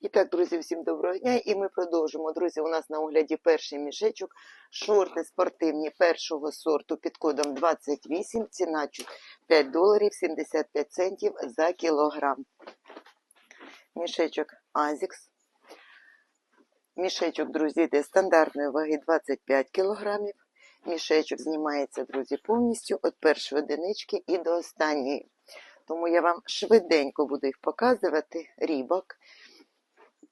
І так, друзі, всім доброго дня. І ми продовжимо. Друзі, у нас на огляді перший мішечок. Шорти спортивні першого сорту під кодом 28. Ціна 5 доларів 75 центів за кілограм. Мішечок Азікс. Мішечок, друзі, йде стандартної ваги 25 кілограмів. Мішечок знімається, друзі, повністю від першої одинички і до останньої. Тому я вам швиденько буду їх показувати. Рібок.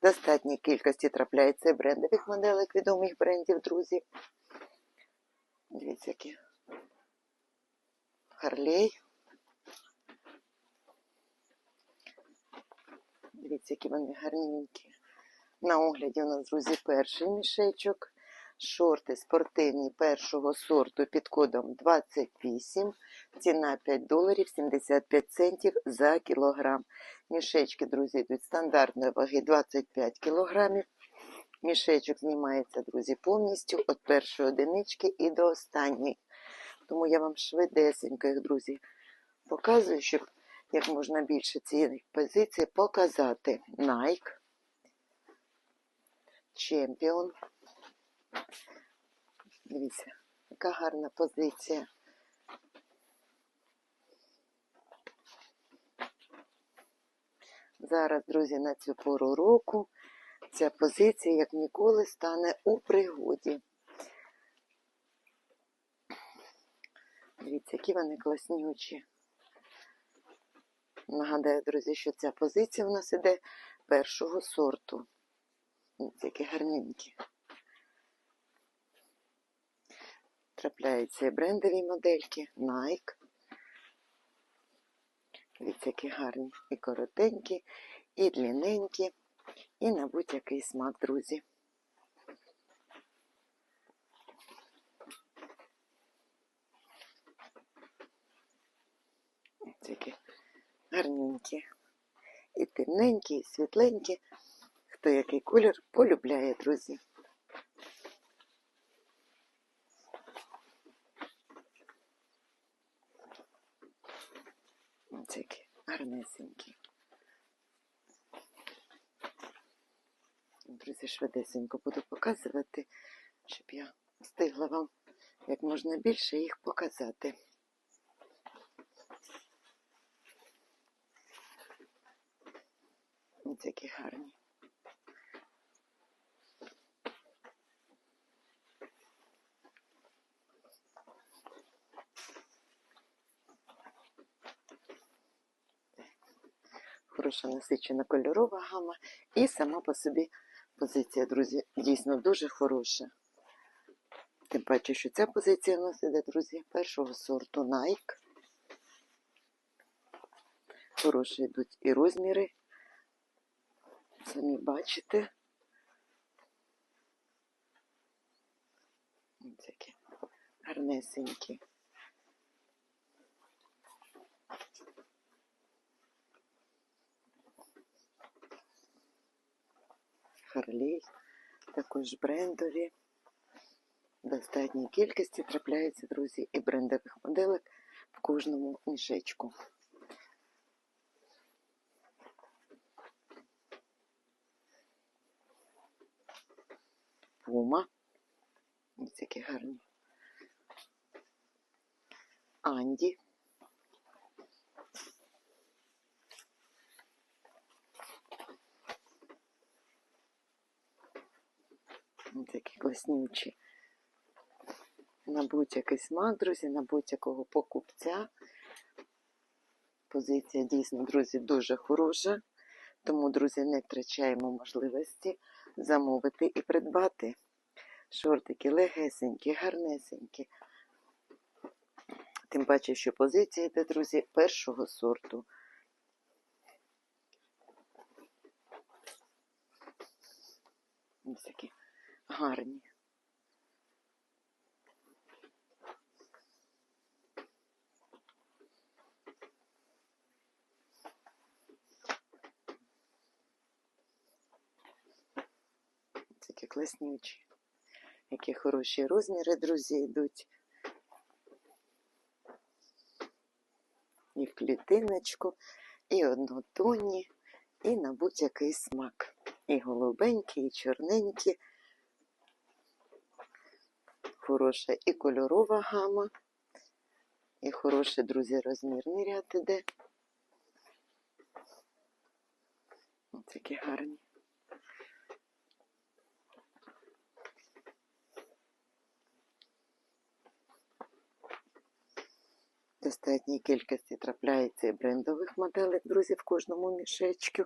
Достатній кількості трапляється брендових моделек відомих брендів, друзі. Дивіться, які Харлей. Дивіться, які вони гарненькі. На огляді у нас, друзі, перший мішечок. Шорти спортивні першого сорту під кодом 28. Ціна 5 доларів 75 центів за кілограм. Мішечки, друзі, йдуть стандартної ваги 25 кілограмів. Мішечок знімається, друзі, повністю від першої одинички і до останньої. Тому я вам швидесенько їх, друзі, показую, щоб як можна більше цієї позиції показати. Nike, Champion. Дивіться, яка гарна позиція. Зараз, друзі, на цю пору року ця позиція, як ніколи, стане у пригоді. Дивіться, які вони класнючі. Нагадаю, друзі, що ця позиція у нас іде першого сорту. Дивіться, які гарненькі. Трапляються і брендові модельки, Nike. Дивіться, які гарні. І коротенькі, і длинненькі, і на будь-який смак, друзі. Які гарненькі. І темненькі, і світленькі. Хто який колір полюбляє, друзі. Які гарнесенькі. Друзі, швидесенько буду показувати, щоб я встигла вам як можна більше їх показати. Ось які гарні. Хороша насичена кольорова гама і сама по собі позиція, друзі, дійсно дуже хороша. Тим паче, що ця позиція у нас іде, друзі, першого сорту Nike. Хороші йдуть і розміри. Самі бачите. Ось які гарнесенькі. Харлей, також брендові. В достатній кількості трапляються, друзі, і брендових моделек в кожному мішечку. Пума. Ось які гарні. Анді. Ось такі класнючі. На будь-який смак, друзі, на будь-якого покупця. Позиція дійсно, друзі, дуже хороша. Тому, друзі, не втрачаємо можливості замовити і придбати. Шортики легесенькі, гарнесенькі. Тим паче, що позиція йде, друзі, першого сорту. Ось такі гарні. Такі класнючі. Які хороші розміри, друзі, йдуть. І в клітиночку, і однотонні, і на будь-який смак. І голубенькі, і чорненькі. Хороша і кольорова гама. І хороший, друзі, розмірний ряд іде. Ось такі гарні. Достатній кількості трапляється і брендових моделей, друзі, в кожному мішечку.